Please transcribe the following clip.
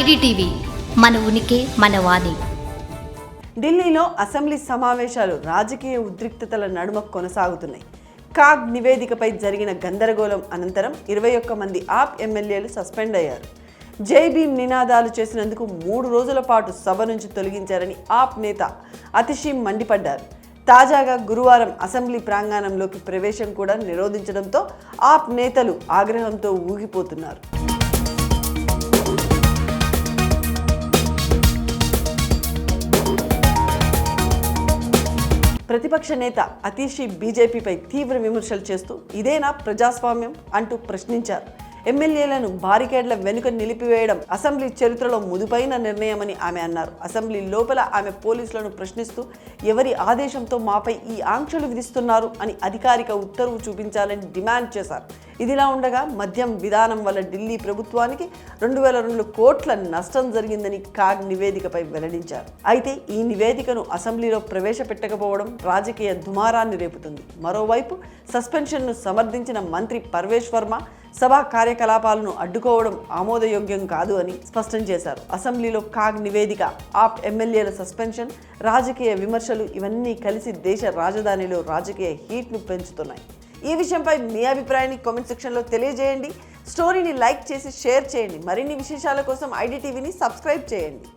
IDTV మన ఉనికి మన వాణి. ఢిల్లీలో అసెంబ్లీ సమావేశాలు రాజకీయ ఉద్రిక్తతల నడుమ కొనసాగుతున్నాయి. కాగ్ నివేదికపై జరిగిన గందరగోళం అనంతరం ఇరవై ఒక్క మంది ఆప్ ఎమ్మెల్యేలు సస్పెండ్ అయ్యారు. జై భీమ్ నినాదాలు చేసినందుకు మూడు రోజుల పాటు సభ నుంచి తొలగించారని ఆప్ నేత అతిషి మండిపడ్డారు. తాజాగా గురువారం అసెంబ్లీ ప్రాంగణంలోకి ప్రవేశం కూడా నిరోధించడంతో ఆప్ నేతలు ఆగ్రహంతో ఊగిపోతున్నారు. ప్రతిపక్ష నేత అతీషి బీజేపీపై తీవ్ర విమర్శలు చేస్తూ ఇదేనా ప్రజాస్వామ్యం? అంటూ ప్రశ్నించారు. ఎమ్మెల్యేలను బారికేడ్ల వెనుక నిలిపివేయడం అసెంబ్లీ చరిత్రలో ముదుపైన నిర్ణయమని ఆమె అన్నారు. అసెంబ్లీ లోపల ఆమె పోలీసులను ప్రశ్నిస్తూ ఎవరి ఆదేశంతో మాపై ఈ ఆంక్షలు విధిస్తున్నారు అని అధికారిక ఉత్తర్వు చూపించాలని డిమాండ్ చేశారు. ఇదిలా ఉండగా మద్యం విధానం వల్ల ఢిల్లీ ప్రభుత్వానికి రెండు వేల రెండు కోట్ల నష్టం జరిగిందని కాగ్ నివేదికపై వెల్లడించారు. అయితే ఈ నివేదికను అసెంబ్లీలో ప్రవేశపెట్టకపోవడం రాజకీయ దుమారాన్ని రేపుతుంది. మరోవైపు సస్పెన్షన్ను సమర్థించిన మంత్రి పర్వేష్ వర్మ సభ కార్యకలాపాలను అడ్డుకోవడం ఆమోదయోగ్యం కాదు అని స్పష్టం చేశారు. అసెంబ్లీలో కాగ్ నివేదిక ఆప్ ఎమ్మెల్యేల సస్పెన్షన్ రాజకీయ విమర్శలు ఇవన్నీ కలిసి దేశ రాజధానిలో రాజకీయ హీట్ను పెంచుతున్నాయి. ఈ విషయంపై మీ అభిప్రాయాన్ని కామెంట్ సెక్షన్లో తెలియజేయండి. స్టోరీని లైక్ చేసి షేర్ చేయండి. మరిన్ని విశేషాల కోసం ఐడి టీవీని సబ్స్క్రైబ్ చేయండి.